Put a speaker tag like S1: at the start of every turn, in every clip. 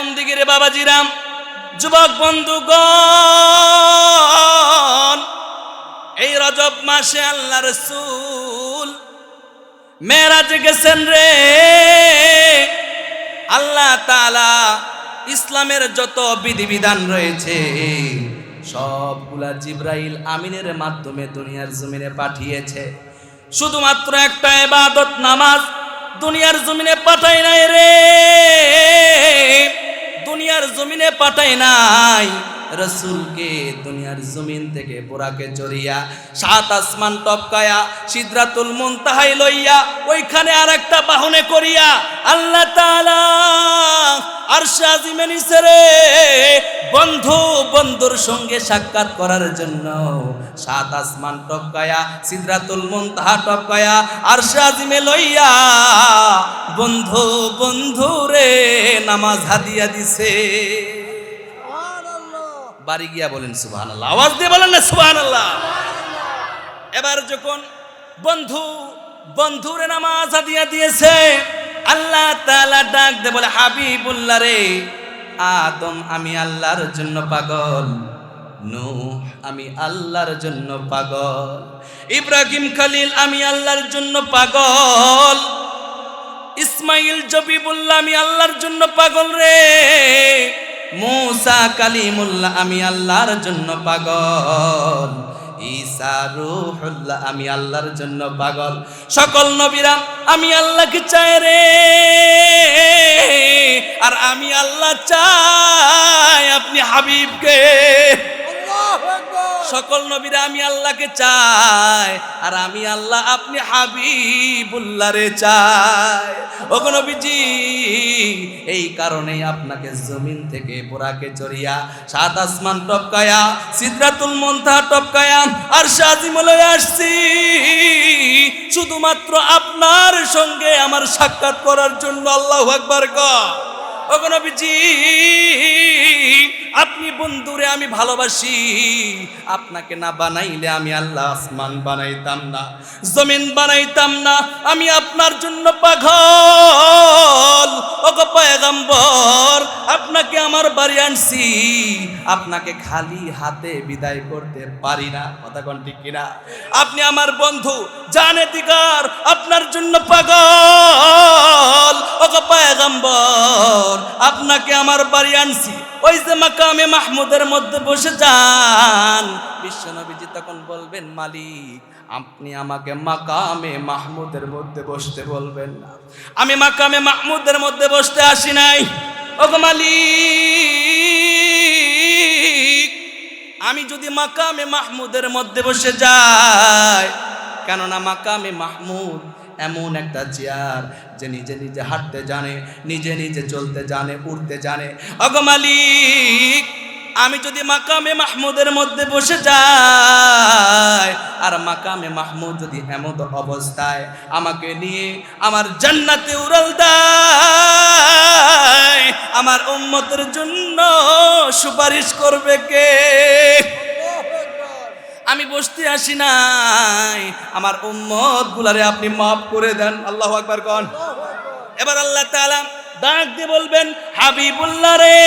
S1: একদম দিগিরে বাবাজিরাম যুবক বন্ধুগণ, এই রজব মাসে আল্লাহ রসুল মেরাজ গেছেন রে। আল্লাহ তালা ইসলামের যত বিধিবিধান রয়েছে, সবগুলা জিব্রাইল আমিনের মাধ্যমে দুনিয়ার জমিনে পাঠিয়েছে। শুধুমাত্র একটা এবাদত নামাজ দুনিয়ার জমিনে পাঠাই নাই রে। দুনিয়ার জমিনে পাতায় নাই। রসুলকে দুনিয়ার জমিন থেকে বোরাকে চড়িয়া সাত আসমান টপকায়া, সিদ্রাতুল মুনতাহাই লইয়া, ওইখানে আর একটা বাহনে করিয়া আল্লাহ আর রে। বন্ধু বন্ধুর সঙ্গে সাক্ষাৎ করার জন্য সাত আসমান টপকায়া, সিদ্রাতুল মুনতাহা টপকায়া আর শাজিমে লইয়া, বন্ধু বন্ধু রে, নামাজ হাদিয়া দিছে। বাড়ি গিয়া বলেন সুবহান আল্লাহ আওয়াজ দিয়ে বলেন না সুবহান আল্লাহ এবার যখন বন্ধু, বন্ধুরে নামাজ হাদিয়া দিয়েছে, আল্লাহ তালা ডাক দে বলে, হাবিবুল্লাহ রে, আদম আমি আল্লাহর জন্য পাগল, নূহ আমি আল্লাহর জন্য পাগল, ইব্রাহিম খালিল আমি আল্লাহর জন্য পাগল, ইসমাইল জবিবুল্লাহ আমি আল্লাহর জন্য পাগল রে। মুসা কালিমুল্লাহ, আমি আল্লাহর জন্য পাগল। ঈসা রূহুল্লাহ, আমি আল্লাহর জন্য পাগল। সকল নবীরা, আমি আল্লাহকে চাই রে। আর আমি আল্লাহ চাই আপনি হাবিবকে। সকল নবীরা আমি আল্লাহকে চাই, আর আমি আল্লাহ আপনি হাবিবুল্লাহ রে চাই। ও নবীজি, এই কারণেই আপনাকে জমিন থেকে পোড়াকে চড়িয়া, সাত আসমান টপকায়া, সিদ্রাতুল মন্থা টপকায়া, আর সাজিমলে আসছি। শুধুমাত্র আপনার সঙ্গে আমার সাক্ষাৎ করার জন্য আল্লাহ আকবার কর নবীজি আপনি বন্ধুরে, আমি ভালোবাসি। আপনাকে না বানাইলে আমি আল্লাহ আসমান বানাইতাম না, জমিন বানাইতাম না, আমি আপনার জন্য পাগল। ওগো পয়গম্বর, আপনাকে আমার বাড়ি আনছি। আপনাকে খালি হাতে বিদায় করতে পারি না, কথা কোন ঠিক কিনা? আপনি আমার বন্ধু, জানে দিগার আপনার জন্য পাগল। ওগো পয়গম্বর, আপনাকে আমার বাড়ি আনছি। ওই যে মাকামে মাহমুদের মধ্যে বসে যান। বিশ্বনবীজি তখন বলবেন, মালিক, আপনি আমাকে মাকামে মাহমুদের মধ্যে বসতে বলবেন না। আমি মাকামে মাহমুদের মধ্যে বসতে আসি নাই। ওগো মালিক, আমি যদি মাকামে মাহমুদের মধ্যে বসে যাই, কেননা মাকামে মাহমুদ এমন একটা চেয়ার যে নিজে নিজে হাঁটতে জানে, নিজে নিজে চলতে জানে উঠতে জানে। অগমালিক আমি যদি মাকামে মাহমুদের মধ্যে বসে যাই, আর মাকামে মাহমুদ যদি এমন অবস্থায় আমাকে নিয়ে আমার জান্নাতে উড়াল দেয়, আমার উম্মতের জন্য সুপারিশ করবে কে? আমি বসতে আসি নাই। আমার উম্মত গুলারে আপনি মাফ করে দেন। আল্লাহ আকবার কন। এবার আল্লাহ তাআলা ডাক দিয়ে বলবেন, হাবিবুল্লাহ রে,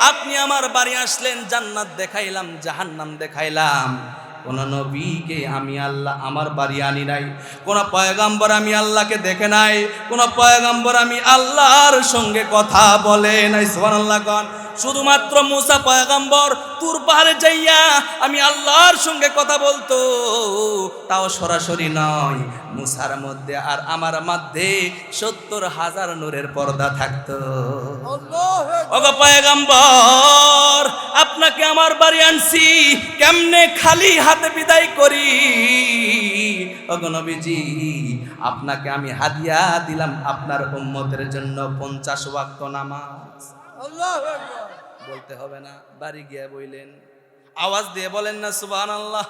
S1: আপনি আমার বাড়ি আসলেন, জান্নাত দেখাইলাম, জাহান্নাম দেখাইলাম। কোন নবীকে আমি আল্লাহ, আমার বাড়ি আনি নাই। কোন পয়গাম্বর আমি আল্লাহকে দেখে নাই। কোন পয়গাম্বর আমি আল্লাহর সঙ্গে কথা বলে নাই। সুবহানাল্লাহ কন। শুধুমাত্র মুসা পয়গাম্বর তুর পাহাড়ে যাইয়া আমি আল্লাহর সঙ্গে কথা বলতো তাও সরাসরি নয়। মুসার মধ্যে আর আমার মধ্যে সত্তর হাজার নূরের পর্দা থাকতো। পয়গাম্বর আপনাকে আমার বাড়ি আনছি কেমনে খালি হাতে বিদায় করি? ওগো নবীজি আপনাকে আমি হাদিয়া দিলাম আপনার উম্মতের জন্য পঞ্চাশ ওয়াক্ত নামাজ। বলতে হবে না বাড়ি গিয়ে বইলেন। আওয়াজ দিয়ে বলেন না সুবহান আল্লাহ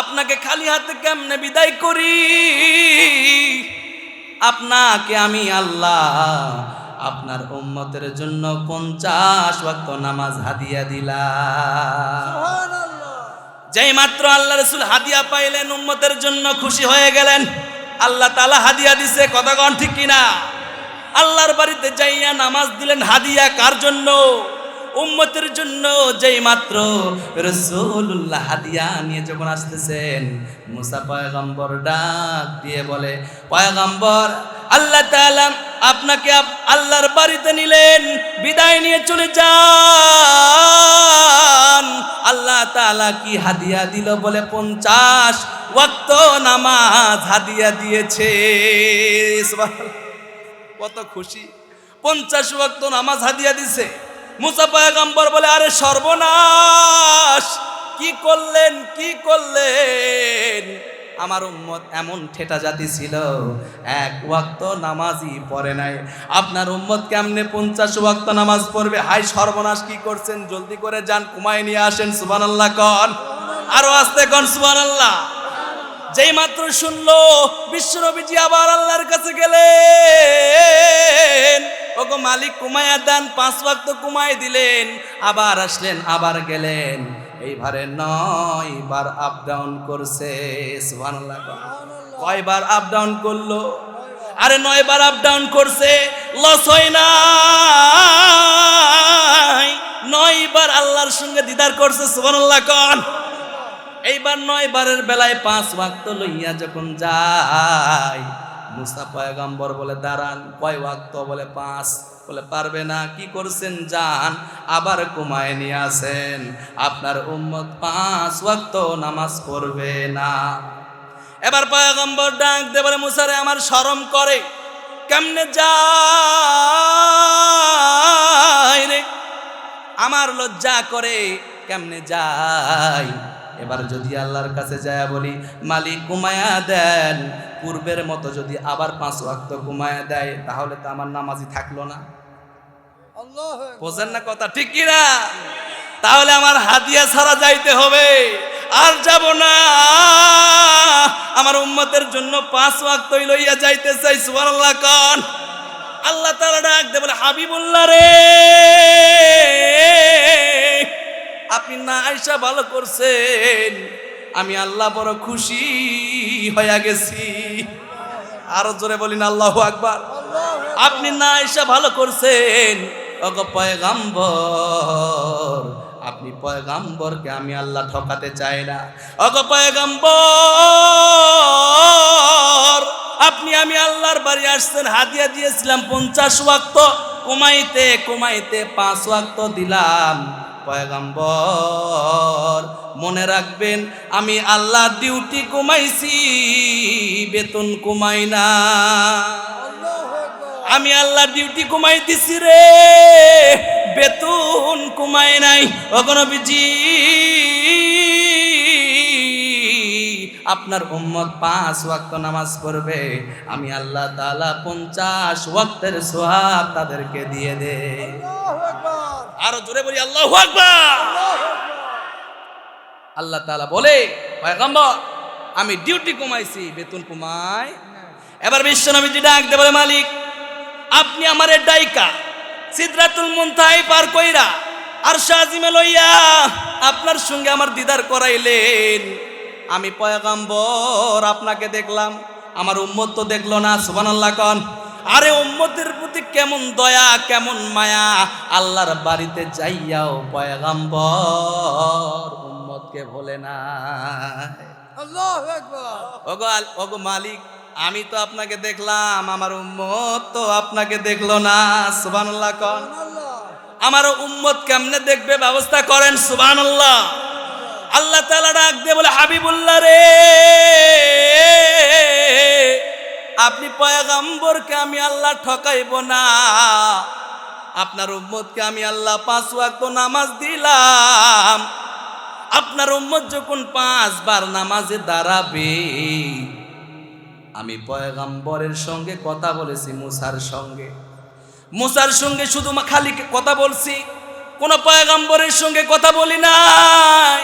S1: আপনাকে খালি হাতে কেমনে বিদায় করি? আপনাকে আমি আল্লাহ আপনার উম্মতের জন্য পঞ্চাশ ওয়াক্ত নামাজ হাদিয়া দিলাম। যেই মাত্র আল্লাহ রসুল হাদিয়া পাইলেন উম্মতের জন্য খুশি হয়ে গেলেন। আল্লাহ তালা হাদিয়া দিছে, কথা কন ঠিক কিনা? আল্লাহর বাড়িতে যাইয়া নামাজ দিলেন হাদিয়া কার জন্য? উম্মতের জন্য যেই মাত্র রসুল্লাহ হাদিয়া নিয়ে যখন আসতেছেন, মুসা পয়গম্বর ডাক দিয়ে বলে, পয়গম্বর, আল্লাহ তাআলা আপনাকে আপ- আল্লাহর বাড়িতে নিলেন, বিদায় নিয়ে চলে যান। আল্লাহ তাআলা কি হাদিয়া দিল বলে পঞ্চাশ ওয়াক্ত নামাজ হাদিয়া দিয়েছে। কত খুশি। পঞ্চাশ ওয়াক্ত নামাজ হাদিয়া দিছে। মুসা পয়গম্বর বলে, আরে সর্বনাশ! কি করলেন কি করলেন? আমার উম্মত এমন ঠেটা জাতি ছিল, এক ওয়াক্ত নামাজই পড়ে নাই। আপনার উম্মত কেমনে পঞ্চাশ ওয়াক্ত নামাজ পড়বে? হাই সর্বনাশ, কি করছেন? জলদি করে যান কুমায় নিয়ে আসেন, সুবহানাল্লাহ কন। আরও আসতে কন, সুবহানাল্লাহ। যেই মাত্র শুনলো বিশ্বনবীজি আবার আল্লাহর কাছে গেলেন। ওগো মালিক কুমায়া দেন পাঁচ ওয়াক্ত কুমায় দিলেন আবার আসলেন আবার গেলেন। এইবারে নয় বার আপ ডাউন করছে সুবহানাল্লাহ। কয়বার আপ ডাউন করল? আরে নয় বার আপ ডাউন করছে লস হয় না নয় বার আল্লাহর সঙ্গে দিদার করছে সুবহানাল্লাহ কন। এইবার নয় বারের বেলায় পাঁচ ওয়াক্ত লইয়া যখন যায় মুসা পয়গম্বর বলে, দাঁড়ান, কয় ওয়াক্ত? বলে, পাঁচ। বলে, পারবে না, কি করছেন যান আবার কুমায় নিয়ে আসেন। আপনার উম্মত পাঁচ ওয়াক্ত নামাজ পড়বে না। এবার পয়গম্বর ডাক দে বলে, মুসারে, আমার শরম করে। কেমনে যায় রে? আমার লজ্জা করে, কেমনে যাই এবার যদি আল্লাহর কাছে যায় বলি মালিক কুমায়া দেন। পূর্বের মতো যদি আবার পাঁচ ওয়াক্ত কুমায়া দেয় তাহলে তো আমার নামাজি থাকল না। বোঝেন না কথা ঠিক কিনা তাহলে আমার হাদিয়া ছাড়া যাইতে হবে। আর যাব না। আমার উম্মতের জন্য পাঁচ ওয়াক্তই লইয়া যাইতে চাই সুবহানাল্লাহ কন। আল্লাহ তাআলা ডাক দে বলে হাবিবুল্লাহ রে। আয়সা ভালো করছেন, আমি আল্লাহ বড় খুশি হইয়া গেছি। আরও জোরে বলিন, আল্লাহ আকবার। আপনি না আয়সা ভালো করছেন অগ পয়গাম্বর, আপনি পয়গাম্বরকে আমি আল্লাহ ঠকাতে চাই না। অগ আপনি আমি আল্লাহর বাড়ি আসছেন, হাদিয়া দিয়েছিলাম পঞ্চাশ ওয়াক্ত, কমাইতে কমাইতে পাঁচ ওয়াক্ত দিলাম। পয়গাম্বর, মনে রাখবেন, আমি আল্লাহ ডিউটি কমাইছি বেতন কমাই না। আমি আল্লাহ ডিউটি কমাই দিছি রে, বেতন কমাই নাই। অগণবিজি আপনার উম্মত পাঁচ ওয়াক্ত নামাজ পড়বে, আমি আল্লাহ তালা পঞ্চাশ ওয়াক্তের সোহাব তাদেরকে দিয়ে দে। আরও জোরে বলি, আল্লাহ আল্লাহ তাআলা বলে আমি ডিউটি কমাইছি বেতন কমাই এবার বিশ্বনবীজি ডাক দে বলে, মালিক, আপনি আমারে ডাইকা, সিদরাতুল মুনতাহাই পার কইরা আর শাহিমে লইয়া আপনার সঙ্গে আমার দিদার করাইলেন। আমি পয়গাম্বর, আপনাকে দেখলাম, আমার উম্মত তো দেখল না, সুবহানাল্লাহ কন। আরে উম্মতের প্রতি কেমন দয়া কেমন মায়া আল্লাহর বাড়িতে যাইয়াও পয়গাম্বর উম্মতকে ভোলে না ওগো মালিক আমি তো আপনাকে দেখলাম আমার উম্মত তো আপনাকে দেখল না সুবহানাল্লাহ কন। আমার উম্মত কেমনে দেখবে ব্যবস্থা করেন সুবহানাল্লাহ। আল্লাহ তাআলা ডাক দিয়ে বলে হাবিবুল্লাহ রে! আপনি পয়গাম্বরকে আমি আল্লাহ ঠকাইব না। আপনার উম্মতকে আমি আল্লাহ পাঁচ ওয়াক্ত নামাজ দিলাম। আপনার উম্মত যখন পাঁচবার নামাজে দাঁড়াবে, আমি পয়গাম্বরের সঙ্গে কথা বলেছি, মুসার সঙ্গে। মুসার সঙ্গে শুধু খালি কথা বলছি, কোন পয়গাম্বরের সঙ্গে কথা বলি নাই।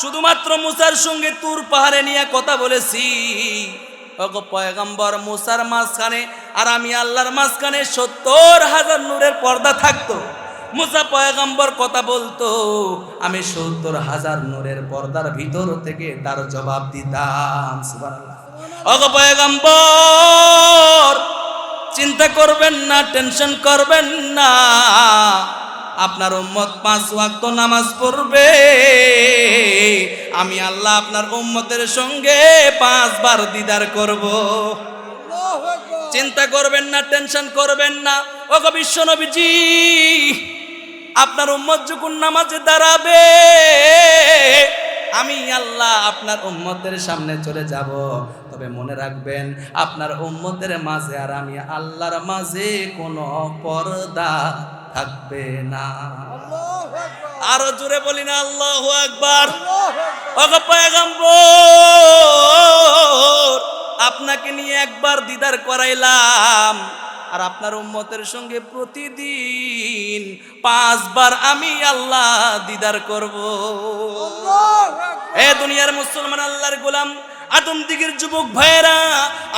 S1: শুধুমাত্র মুসার সঙ্গে তুর পাহাড়ে নিয়ে কথা বলেছি। ওগো পয়গাম্বর মুসার মাঝখানে আর আমি আল্লাহর মাঝখানে সত্তর হাজার নূরের পর্দা থাকতো। মুসা পয়গম্বর কথা বলতো, আমি সত্তর হাজার নূরের পর্দার ভিতর থেকে তার জবাব দিতাম। অগ পয়গম্বর, চিন্তা করবেন না, টেনশন করবেন না। আপনার উম্মত পাঁচ ওয়াক্ত নামাজ পড়বে। আমি আল্লাহ আপনার উম্মতের সঙ্গে পাঁচবার দিদার করব। চিন্তা করবেন না, টেনশন করবেন না। ও বিশ্ব নবীজি, আপনার উম্মত যখন নামাজে দাঁড়াবে আমি আল্লাহ আপনার উম্মতের সামনে চলে যাব। তবে মনে রাখবেন, আপনার উম্মতের মাঝে আর আমি আল্লাহর মাঝে কোনো পর্দা থাকবে না। আরও জোরে বলি না আল্লাহ একবার আপনাকে নিয়ে একবার দিদার করাইলাম। আর আপনার উম্মতের সঙ্গে প্রতিদিন পাঁচবার আমি আল্লাহ দিদার করব। এ দুনিয়ার মুসলমান আল্লাহর গোলাম আদম দিগের যুবক ভাইয়েরা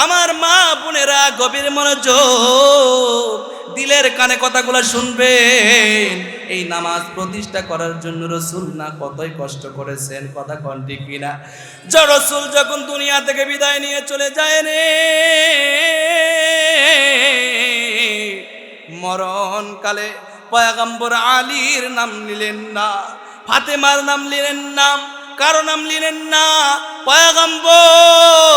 S1: আমার মা বোনেরা গভীর মনোযোগ দিলের কানে কথাগুলো শুনবেন। এই নামাজ প্রতিষ্ঠা করার জন্য রসুল না কতই কষ্ট করেছেন, কথা কন ঠিক কিনা? রসুল যখন দুনিয়া থেকে বিদায় নিয়ে চলে যায় রে মরণকালে পয়াগম্বর আলীর নাম নিলেন না, ফাতেমার নাম নিলেন না, কারও নাম নিলেন না, পয়াগম্বর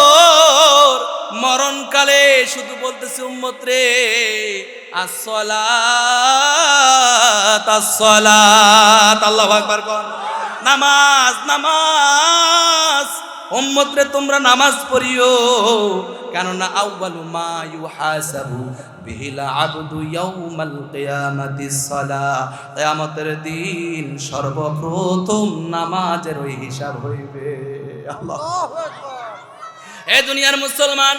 S1: মরণকালে শুধু বলতেছে, উম্মত রে, আসসালাত আসসালাত। আল্লাহু আকবার নামাজ নামাজ। উম্মত রে, তোমরা নামাজ পড়িও। কেননা আউয়ালু মা ইউহাসাবু দিন সর্বপ্রথম নামাজের ওই হিসাব হইবে। আল্লাহ এ দুনিয়ার মুসলমান,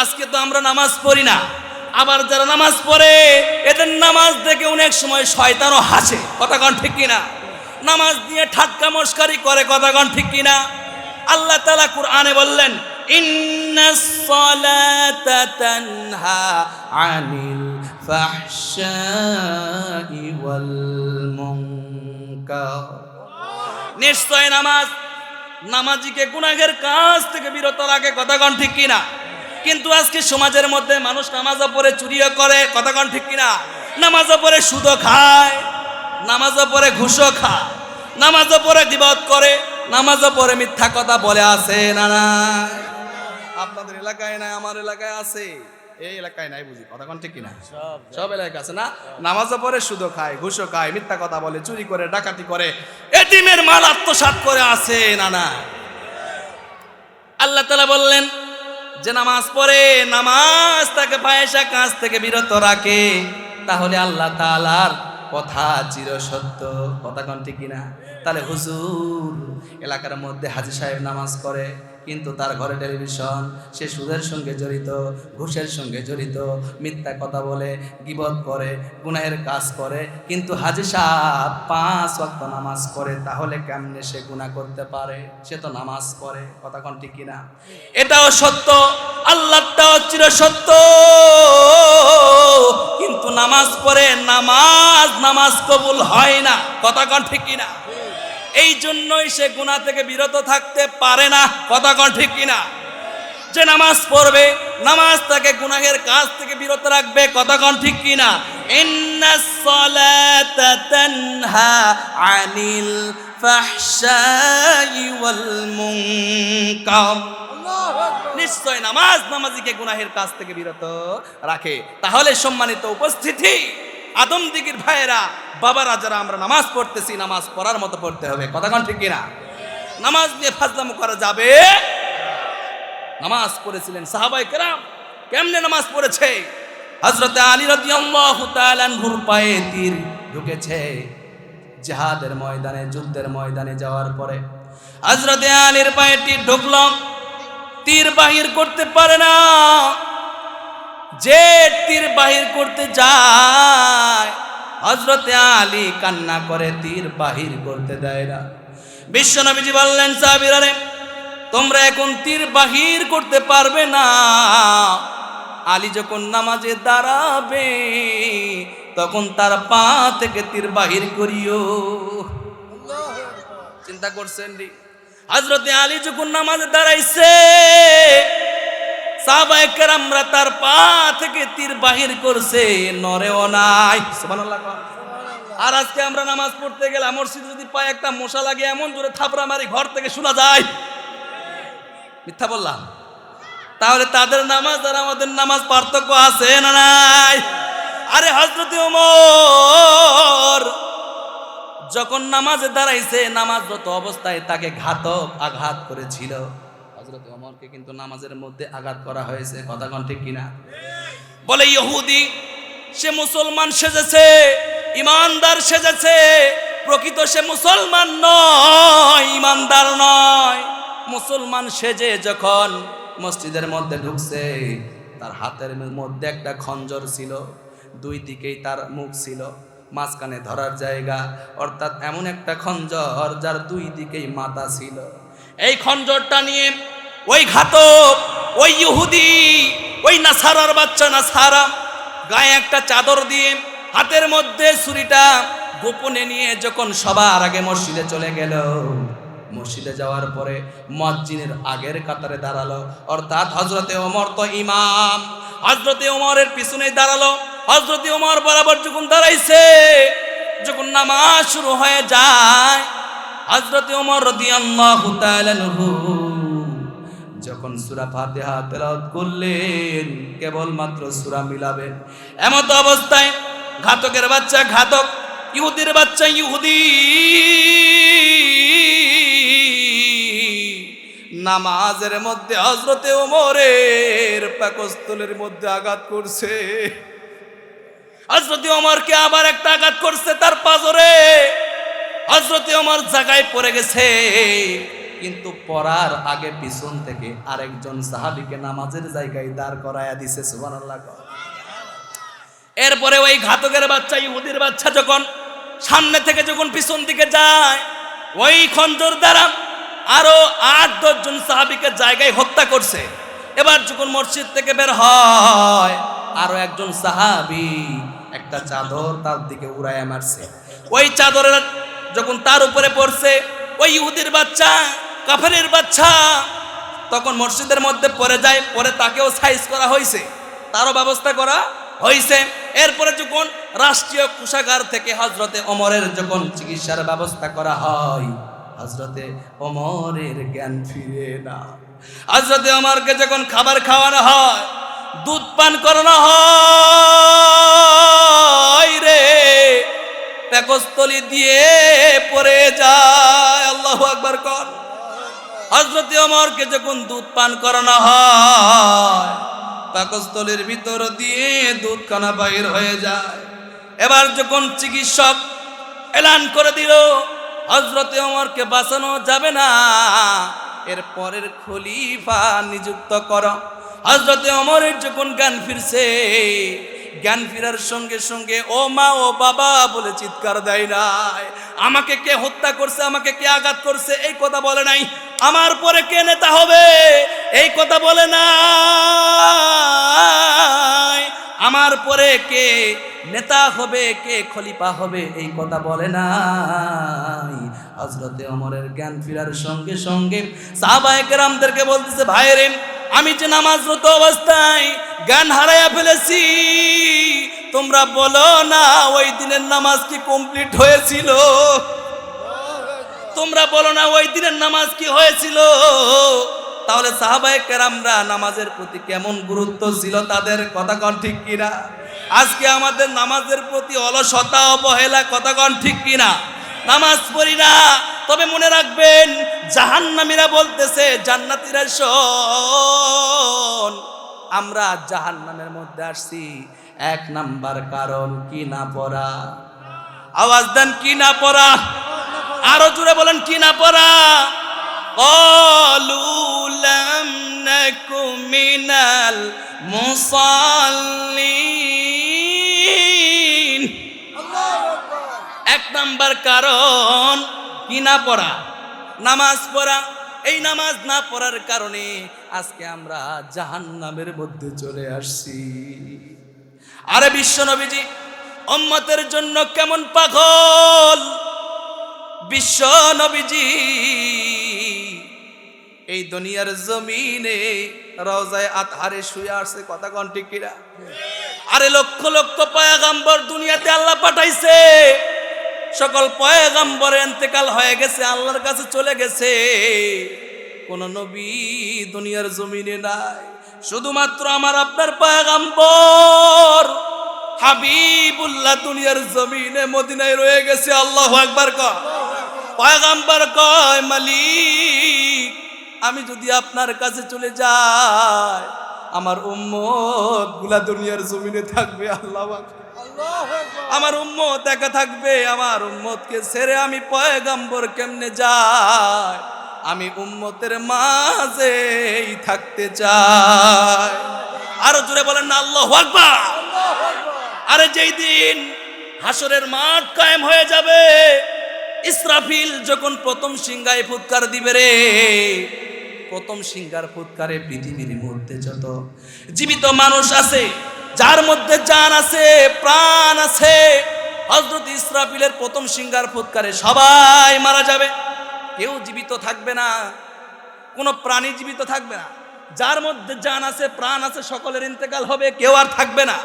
S1: আজকে তো আমরা নামাজ পড়ি না। আবার যারা নামাজ পড়ে, এদের নামাজ দেখে অনেক সময় শয়তানও হাসে। কথাগণ ঠিক কিনা? নামাজ দিয়ে ঠাট্টা মস্কারি করে কথাগণ ঠিক কিনা? আল্লাহ তালা কুরআনে বললেন আনিল নিশ্চয় নামাজ নামাজিকে গুনাহের কাজ থেকে বিরত রাখে কথাগণ ঠিক কিনা? কিন্তু আজকে সমাজের মধ্যে মানুষ নামাজও পরে চুরিও করে কথাগণ ঠিক কিনা? নামাজও পরে সুদও খায় নামাজও পরে ঘুষও খায় নামাজও পরে দিবত করে নামাজও পরে মিথ্যা কথা বলে আছে না না আপনাদের এলাকায় নাই, আমার এলাকায় আছে। এই এলাকায় নাই বুঝি কথা কোন ঠিক কিনা? সব এলাকায় আছে না? নামাজও পড়ে সুদও খায় ঘুষও খায় মিথ্যা কথা বলে চুরি করে ডাকাতি করে এতিমের মাল আত্মসাৎ করে আছে না না আল্লাহ তালা বললেন যে নামাজ পড়ে নামাজ তাকে পায়েসা কাজ থেকে বিরত রাখে তাহলে আল্লাহ তালার কথা চির সত্য কথা কোন ঠিক কিনা? তাহলে হুজুর এলাকার মধ্যে হাজি সাহেব নামাজ করে কিন্তু তার ঘরে টেলিভিশন, সে সুদের সঙ্গে জড়িত, ঘুষের সঙ্গে জড়িত, মিথ্যা কথা বলে, গিবত করে, গুনাহের কাজ করে, কিন্তু হাজি সাহেব পাঁচ ওয়াক্ত নামাজ পড়ে, তাহলে কেমনে সে গুনাহ করতে পারে? সে তো নামাজ পড়ে, কথা কোন ঠিক কিনা? এটাও সত্য, আল্লাহটাও চির সত্য কিন্তু নামাজ পড়ে, নামাজ নামাজ কবুল হয় না, কথা কোন ঠিক কিনা? এই জন্যই সে গুণা থেকে বিরত থাকতে পারে না। কথা কন ঠিক কিনা? যে নামাজ পড়বে, নামাজ তাকে গুনাহের কাজ থেকে বিরত রাখবে, কথা কন ঠিক কিনা? আনিল নিশ্চয় নামাজ নামাজিকে গুনাহের কাজ থেকে বিরত রাখে। তাহলে সম্মানিত উপস্থিতি আদম দিগির ভাইয়েরা, বাবারা যারা আমরা নামাজ পড়তেছি, নামাজ পড়ার মতো পড়তে হবে। কথা কথাক্ষণ ঠিক কিনা? নামাজ নিয়ে ফাজলামো করা যাবে? নামাজ পড়েছিলেন সাহাবাই কেরাম। কেমনে নামাজ পড়েছে? হজরতে আলী রাদিয়াল্লাহু পায়ে তীর ঢুকেছে। জিহাদের ময়দানে, যুদ্ধের ময়দানে যাওয়ার পরে হজরতে আলীর পায়ে তীর ঢুকলো। তীর বাহির করতে পারে না। যে তীর বাহির করতে যায় হজরতে আলী কান্না করে, তীর বাহির করতে দেয় না। বিশ্বনবীজি বললেন সাবিরারে তোমরা এখন তীর বাহির করতে পারবে না। আলী যখন নামাজে দাঁড়াবে, তখন তার পা থেকে তীর বাহির করিও। চিন্তা করছেন হজরতে আলী যখন নামাজে দাঁড়াইছে সাহবাইকার আমরা তার পা থেকে তীর বাহির করছে নরেও নাই। আর আজকে আমরা নামাজ পড়তে গেলাম, মসজিদে যদি পায়ে একটা মশা লাগে, এমন জোরে থাপড়া মারি ঘর থেকে শোনা যায়। মিথ্যা বললাম। তাহলে তাদের নামাজ আর আমাদের নামাজ পার্থক্য আছে না নাই? আরে হজরত ওমর, যখন নামাজে দাঁড়াইছে নামাজরত অবস্থায় তাকে ঘাতক আঘাত করেছিল। হজরত কিন্তু নামাজের মধ্যে আঘাত করা হয়েছে। কথা কোন ঠিক কিনা? বলে ইহুদি সে মুসলমান সেজেছে ইমানদার সেজেছে প্রকৃত সে মুসলমান নয় ইমানদার নয়। মুসলমান সেজে যখন মসজিদের মধ্যে ঢুকছে তার হাতের মধ্যে একটা খঞ্জর ছিল দুই দিকেই তার মুখ ছিল মাঝখানে ধরার জায়গা অর্থাৎ এমন একটা খঞ্জর যার দুই দিকেই মাথা ছিল। এই খঞ্জরটা নিয়ে ওই ঘাতক, ওই ইহুদি, ওই নাসারার বাচ্চা নাসারা, গায়ে একটা চাদর দিয়ে হাতের মধ্যে ছুরিটা গোপনে নিয়ে যখন সবার আগে মসজিদে চলে গেল, মসজিদে যাওয়ার পরে মসজিদের আগের কাতারে দাঁড়াল। অর্থাৎ হজরতে ওমর তো ইমাম। হজরতে ওমরের পিছনে দাঁড়াল। হজরতে ওমর বরাবর যখন দাঁড়াইছে, যখন নামাজ শুরু হয়ে যায় হজরতে ওমর রাদিয়াল্লাহু তাআলা যখন সুরা ফাতিহা তেলাওয়াত করলেন, কেবলমাত্র সুরা মিলাবেন এমত অবস্থায় ঘাতকের বাচ্চা ঘাতক, ইহুদির বাচ্চা ইহুদি। নামাজের মধ্যে হজরতে ওমরের পাকস্থলের মধ্যে আঘাত করছে। হজরতে ওমরকে আবার একটা আঘাত করছে তার পাজরে। হজরতে ওমর জায়গায় পড়ে গেছে। কিন্তু পড়ার আগে পিছন থেকে আরেকজন সাহাবিকে নামাজের জায়গায় দাঁড় করায়া দিছে, সুবহানাল্লাহ। এরপরে ওই ঘাতকের বাচ্চা, ইহুদির বাচ্চা যখন সামনে থেকে যখন পিছন দিকে যায়, ওই খঞ্জর দ্বারা আরও আট দশজন সাহাবিকে জায়গায় হত্যা করছে এবার যখন মসজিদ থেকে বের হয়, আরও একজন সাহাবি একটা চাদর তার দিকে উড়াইয়া মারছে ওই চাদরের যখন তার উপরে পড়ছে, ওই ইহুদির বাচ্চা কাফেরের বাচ্চা তখন মসজিদের মধ্যে পড়ে যায়, পরে তাকেও সাইজ করা হয়েছে তারও ব্যবস্থা করা হয়েছে এরপরে যখন রাষ্ট্রীয় কোষাগার থেকে হজরতে অমরের যখন চিকিৎসার ব্যবস্থা করা হয় হজরতে অমরের জ্ঞান ফিরে না। হজরতে অমরকে যখন খাবার খাওয়ানো হয়, দুধ পান করানো হয় রে প্যাকস্থলি দিয়ে পড়ে যায়। আল্লাহ আকবার কর। হজরত ওমরকে যখন দুধ পান করানো হয়, পাকস্থলীর ভিতর দিয়ে দুধখানা বাহির হয়ে যায়। এবার যখন চিকিৎসক এলান করে দিল হজরতে ওমরকে বাঁচানো যাবে না, এর পরের খলিফা নিযুক্ত কর। হজরতে ওমরের যখন জ্ঞান ফিরছে, জ্ঞান ফিরার সঙ্গে সঙ্গে ও মা ও বাবা বলে চিৎকার দেয় নাই, আমাকে কে হত্যা করছে? আমাকে কে আঘাত করছে? এই কথা বলে নাই। আমার পরে কে নেতা হবে? এই কথা বলে না আমার পরে কে নেতা হবে, কে খলিফা হবে, এই কথা বলে নাই। হজরতে অমরের জ্ঞান ফিরার সঙ্গে সঙ্গে সাহাবায়ে কেরামদেরকে বলতেছে, ভাইরে, আমি যে নামাজরত অবস্থায় জ্ঞান হারাইয়া ফেলেছি, তোমরা বলো না, ওই দিনের নামাজ কি কমপ্লিট হয়েছিল? তোমরা বলো না, ওই দিনের নামাজ কি হয়েছিল? তাহলে সাহাবায়ে কেরামরা নামাজের প্রতি কেমন গুরুত্ব ছিল তাদের কথা কন ঠিক কিনা? আজকে আমাদের নামাজের প্রতি অলসতা, অবহেলা কথা কন ঠিক কিনা? নামাজ পড়ি না, তবে মনে রাখবেন, জাহান্নামীরা বলতেছে, জান্নাতীরা শোন, আমরা জাহান্নামের মধ্যে আসছি। এক নাম্বার কারণ, কি না পড়া? আওয়াজ দেন, কি না পড়া? আরও জুড়ে বলেন, কি না পড়া? অলুলাম কুমিনাল মিনাল এক নাম্বার কারণ, কি না পড়া? নামাজ পড়া। এই নামাজ না পড়ার কারণে আজকে আমরা জাহান নামের মধ্যে চলে আসছি। আরে বিশ্ব নবীজি, উম্মতের জন্য কেমন পাগল! বিশ্ব নবীজি, এই দুনিয়ার জমিনে রওজায় আতহারে শুয়ে আসছে, কথা কন ঠিক কিনা? আরে লক্ষ লক্ষ পয়াগাম্বর দুনিয়াতে আল্লাহ পাঠাইছে। সকল পয়াগাম্বর এন্তেকাল হয়ে গেছে, আল্লাহর কাছে চলে গেছে। কোন নবী দুনিয়ার জমিনে নাই, শুধুমাত্র আমার আপনার পয়াগাম্বর। হাবিবুল্লাহ দুনিয়ার জমিনে মদিনায় রয়ে গেছে, আল্লাহ একবার কয় পয়গাম্বর কয় মালিক আমি যদি আপনার কাছে চলে যাই আমার উম্মতগুলা দুনিয়ার জমিনে থাকবে আল্লাহ আমার উম্মত একা থাকবে আমার উম্মতকে ছেড়ে আমি পয়গাম্বর কেমনে যাই? আমি উম্মতের মাঝেই থাকতে চাই। আরও জোরে বলেন না আল্লাহ আকবার। আরে যেই দিন হাসরের মাঠ কায়েম হয়ে যাবে ইসরাফিল যখন প্রথম সিংহায় ফুৎকার দিবে রে, প্রথম সিংহার ফুৎকারে পৃথিবীর মধ্যে যত জীবিত মানুষ আছে, যার মধ্যে জান আছে, প্রাণ আছে হজরত ইসরাফিলের প্রথম সিংহার ফুৎকারে সবাই মারা যাবে। কেউ জীবিত থাকবে না, কোনো প্রাণী জীবিত থাকবে না। যার মধ্যে জান আছে, প্রাণ আছে, সকলের ইন্তেকাল হবে, কেউ আর থাকবে না।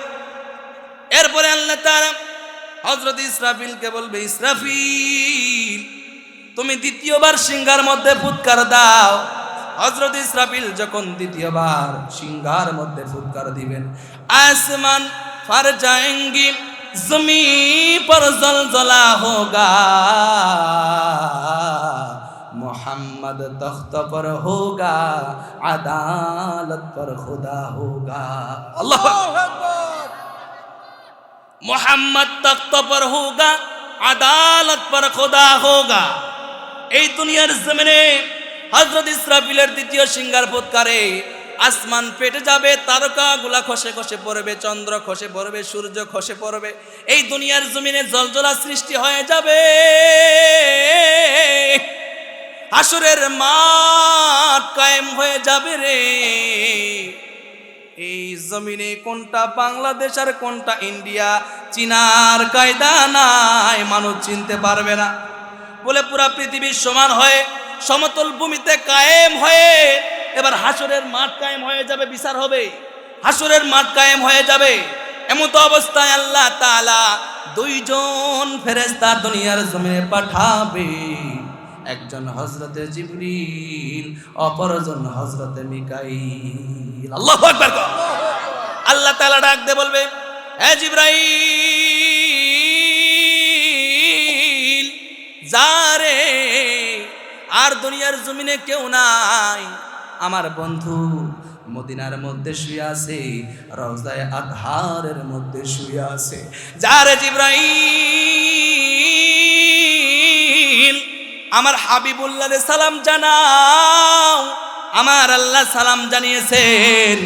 S1: এরপরে আল্লাহ তাআলা হজরত ইসরাফিলকে বলবে, ইসরাফিল, তুমি দ্বিতীয়বার সিংহার মধ্যে ফুৎকার দাও। হজরত ইসরাফিল যখন দ্বিতীয়বার সিংহার মধ্যে ফুৎকার দিবেন, আসমান ফার যায়েঙ্গি জমি পর জলজলা হোগা। মোহাম্মদ তখ্ত পর হোগা, আদালত পর খুদা হোগা। আল্লাহ মোহাম্মদ তখ্ত পর হোগা, আদালত পর খোদা হোগা। এই দুনিয়ার জমিনে হজরত ইসরাফিলের দ্বিতীয় সিঙ্গার ফুৎকারে আসমান পেটে যাবে, তারকাগুলা খসে খসে পড়বে, চন্দ্র খসে পড়বে, সূর্য খসে পড়বে। এই দুনিয়ার জমিনে জলজলা সৃষ্টি হয়ে যাবে। আসরের মাঠ কায়েম হয়ে যাবে রে। এই জমিনে কোনটা বাংলাদেশ আর কোনটা ইন্ডিয়া? চীনার কায়দা নাই, মানুষ চিনতে পারবে না। বলে পুরা পৃথিবীর সমান হয়ে, সমতল ভূমিতে কায়েম হয়ে, এবার হাসরের মাঠ কায়েম হয়ে যাবে, বিচার হবে। হাসরের মাঠ কায়েম হয়ে যাবে। এমন তো অবস্থায় আল্লাহ তাআলা দুইজন ফেরেশতা দুনিয়ার জমিনে পাঠাবে। একজন হজরতে জিবরিল, অপরজন হজরতে মিকাইল। আল্লাহ আকবার কর। আল্লাহ তাআলা ডাক দে বলবে, হে জিব্রাইল যারে আর দুনিয়ার জমিনে কেউ নাই। আমার বন্ধু মদিনার মধ্যে শুয়ে আছে, রওজায় আধারের মধ্যে শুয়ে আছে। যারে জিব্রাইল, আমার হাবিবুল্লাহ সালাম জানাও। আমার আল্লাহ সালাম জানিয়েছেন,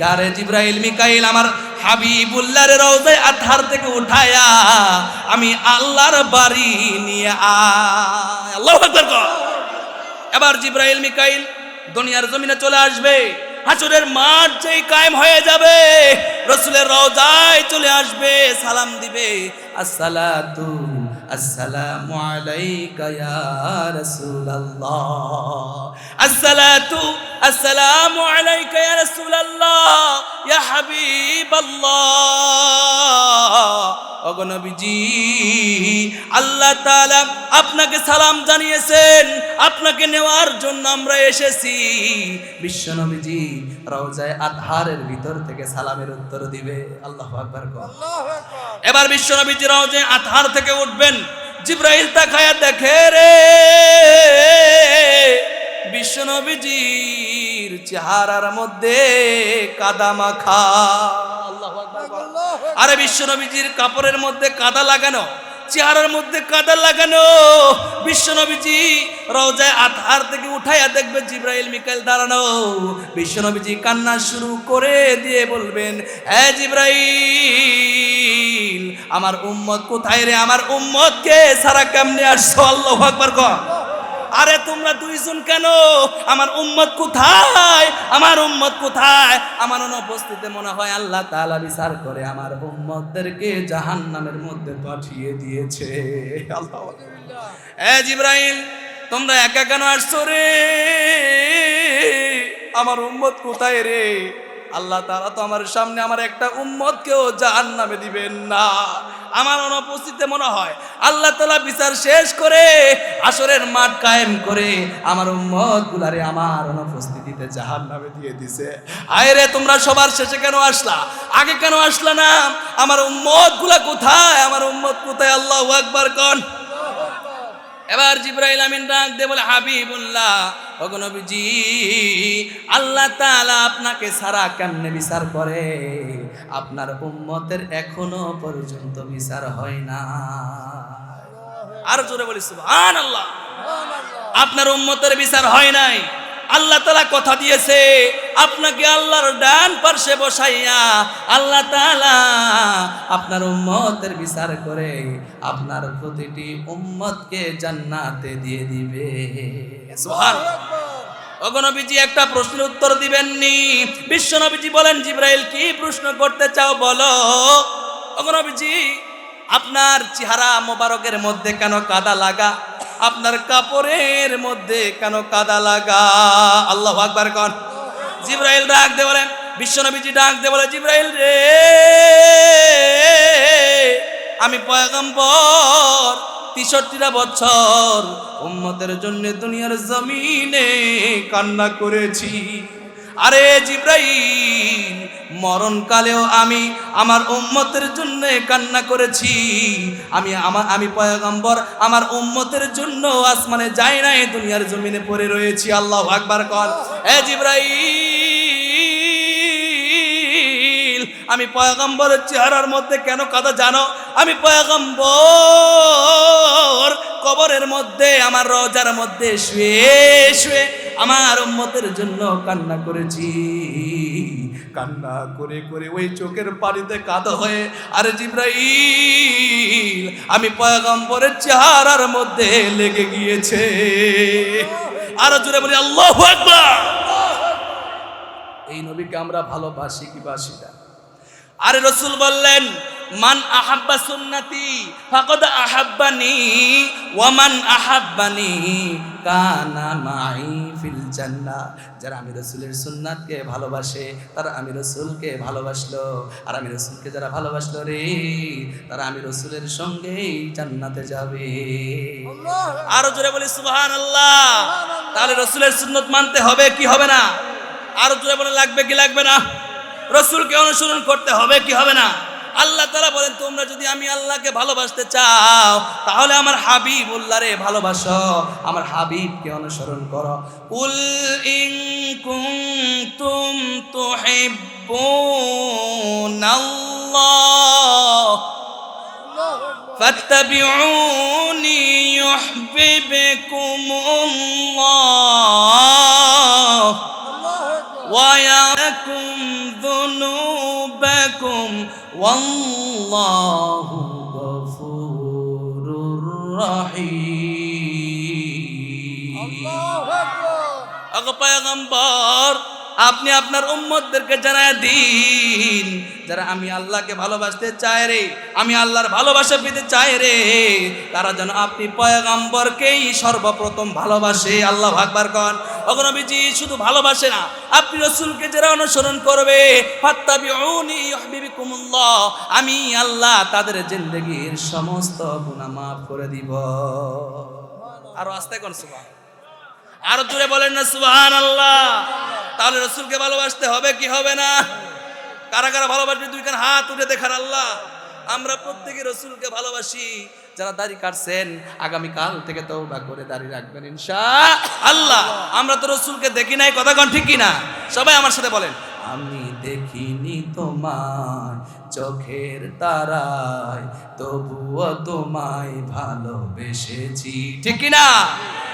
S1: যারে জিব্রাইল, মিকাইল আমার হাবিবুল্লাহর রওজায় আধার থেকে উঠায়া আমি আল্লাহর বাড়ি নিয়ে আল্লাহু এবার জিব্রাইল, মিকাইল দুনিয়ার জমিনে চলে আসবে। হাসুরের মাঠ যেই কায়েম হয়ে যাবে, রসুলের রওজায় চলে আসবে, সালাম দিবে, আসসালাতু আসসালামু আলাইকা ইয়া রাসূলুল্লাহ। আসসালাতু আসসালামু আলাইকা ইয়া রাসূলুল্লাহ ইয়া হাবিবাল্লাহ। অগনবীজি আল্লাহ তাআলা আপনাকে সালাম জানিয়েছেন আপনাকে নেওয়ার জন্য আমরা এসেছি। বিশ্বনবীজি রওজায় আধারের ভিতর থেকে সালামের উত্তর দিবে। আল্লাহ আকবার এবার বিশ্বনবীজি রওজায় আধার থেকে উঠবেন। জিব্রাইল তাকায়া দেখে রে। বিশ্বনবীজির চেহারার মধ্যে কাদা মাখা। আরে বিশ্বনবীজির কাপড়ের মধ্যে কাদা লাগানো। চেহারার মধ্যে কাদা লাগানো। বিশ্বনবীজি রওজায় আধার থেকে উঠাইয়া দেখবে জিব্রাইল, মিকাইল দাঁড়ানো। বিশ্বনবীজি কান্না শুরু করে দিয়ে বলবেন হ্যাঁ জিব্রাইল, আমার উম্মত কোথায় রে? আমার উম্মতকে সারা কেমনে আসছো? আল্লাহ আকবার কর। আরে তোমরা দুইজন কেন? আমার উম্মত কোথায়? আমার উম্মত কোথায়? আমার অনুপস্থিতিতে মনে হয় আল্লাহ তাআলা বিচার করে আমার উম্মতদেরকে জাহান্নামের মধ্যে পাঠিয়ে দিয়েছে। আল্লাহ এ তোমরা একা কেন আসছো রে? আমার উম্মত কোথায় রে? আল্লাহ তাআলা তো আমার সামনে আমার একটা উম্মতকেও জাহান্নামে দিবেন না। আমার অনুপস্থিতিতে মনে হয় আল্লাহ তাআলা বিচার শেষ করে আসরের মাঠ কায়েম করে আমার উম্মত গুলারে আমার অনুপস্থিতিতে জাহান নামে দিয়ে দিছে। আয় রে, তোমরা সবার শেষে কেন আসলা? আগে কেন আসলা না? আমার উম্মতগুলা কোথায়? আমার উম্মত কোথায়? আল্লাহ আকবার কন। এবার জিব্রাইল আমিন ডাক দে বলে, হাবিবুল্লাহ অগনবীজি আল্লাহ তাআলা আপনাকে সারা কেমনে বিচার করে। আপনার উম্মতের এখনও পর্যন্ত বিচার হয় না। আর জোরে বলিস আপনার উম্মতের বিচার হয় নাই। আল্লাহ তালা কথা দিয়েছে, আপনাকে আল্লাহর ডান পার্শ্বে বসাইয়া আল্লাহ তালা আপনার উম্মতের বিচার করে আপনার প্রতিটি উম্মতকে জান্নাতে দিয়ে দিবে। অগনবীজি একটা প্রশ্নের উত্তর দিবেননি। বিশ্বনবীজি বলেন, জিব্রাইল, কি প্রশ্ন করতে চাও বলো? অগনবীজি আপনার চেহারা মোবারকের মধ্যে কেন কাদা লাগা? আপনার কাপড়ের মধ্যে কেন কাদা লাগা? আল্লাহ আকবার কন। জিব্রাইল ডাক দে বলেন, বিশ্বনবীজি ডাক দে বলে, জিব্রাইল রে, আমি পয়গম্বর, তেষট্টিটা বছর উম্মতের জন্য দুনিয়ার জমিনে কান্না করেছি। আরে জিব্রাইল, মরণকালেও আমি আমার উম্মতের জন্য কান্না করেছি। আমি আমার আমি পয়গম্বর, আমার উম্মতের জন্য আসমানে যাই নাই, দুনিয়ার জমিনে পড়ে রয়েছি। আল্লাহ আকবার কর এ জিব্রাইল, আমি পয়গম্বরের চেহারার মধ্যে কেন কথা জানো? আমি পয়গম্বর কবরের মধ্যে, আমার রোজার মধ্যে শুয়ে শুয়ে আমার উম্মতের জন্য কান্না করেছি। কান্না করে করে ওই চোখের পানিতে কাদা হয়ে, আরে জিব্রাইল, আমি পয়গম্বরের চেহারার মধ্যে লেগে গিয়েছে। আরও জোরে বলি, আল্লাহ এই নবীকে আমরা ভালোবাসি কি বাসি না। আরে রসুল বললেন মান আহাব্বা সুন্নতি ফাকদ আহাব্বানি ওয়ামান আহাব্বানি কানা মাই ফিল জান্নাহ। যারা আমি রসুলের সুন্নাতকে ভালোবাসে তারা আমি রসুলকে ভালোবাসলো। আর আমি রসুলকে যারা ভালোবাসলো রে তারা আমি রসুলের সঙ্গেই জান্নাতে যাবে। আরও জোরে বলি সুবহান আল্লাহ তাহলে রসুলের সুন্নত মানতে হবে কি হবে না? আরও জোরে বলে লাগবে কি লাগবে না? রসুলকে অনুসরণ করতে হবে কি হবে না? আল্লাহ তারা বলেন তোমরা যদি আমি আল্লাহকে ভালোবাসতে চাও তাহলে আমার হাবিব রে ভালোবাসো আমার হাবিবকে অনুসরণ করো কুল ইন কুনতুম তুহিব্বুনাল্লাহ فاتبعوني يحببكم الله ويعلكم ذنوبكم والله غفور رحيم الله أكبر أغبى غمبار আপনি আপনার উম্মতদেরকে জানায় দিন। যারা আমি আল্লাহকে ভালোবাসতে চায় রে, আমি আল্লাহর ভালোবাসা পেতে চাই রে, তারা যেন আপনি পয়গম্বরকেই সর্বপ্রথম ভালোবাসে। আল্লাহ ভাগবার কন। অগনবীজি শুধু ভালোবাসে না, আপনি রসুলকে যারা অনুসরণ করবে আমি আল্লাহ তাদের জিন্দেগীর সমস্ত গুনাহ মাফ করে দিব। আরও আস্তে কোন সুবহান আরও জোরে বলেন না সুবহান আল্লাহ তাহলে রসুলকে ভালোবাসতে হবে, কি হবে না? কারা কারা ভালোবাসবে? দুই কান হাত উঠে দেখার আল্লাহ। আমরা প্রত্যেকে রসুলকে ভালোবাসি, যারা দাড়ি কাটছেন আগামী কাল থেকে তওবা করে দাড়ি রাখবেন ইনশা আল্লাহ আমরা তো রসুলকে দেখি নাই, কথা কন ঠিক কিনা? সবাই আমার সাথে বলেন, আমি দেখিনি তোমায় চোখের তারায়, তবুও তোমায় ভালোবেসেছি। ঠিক কিনা?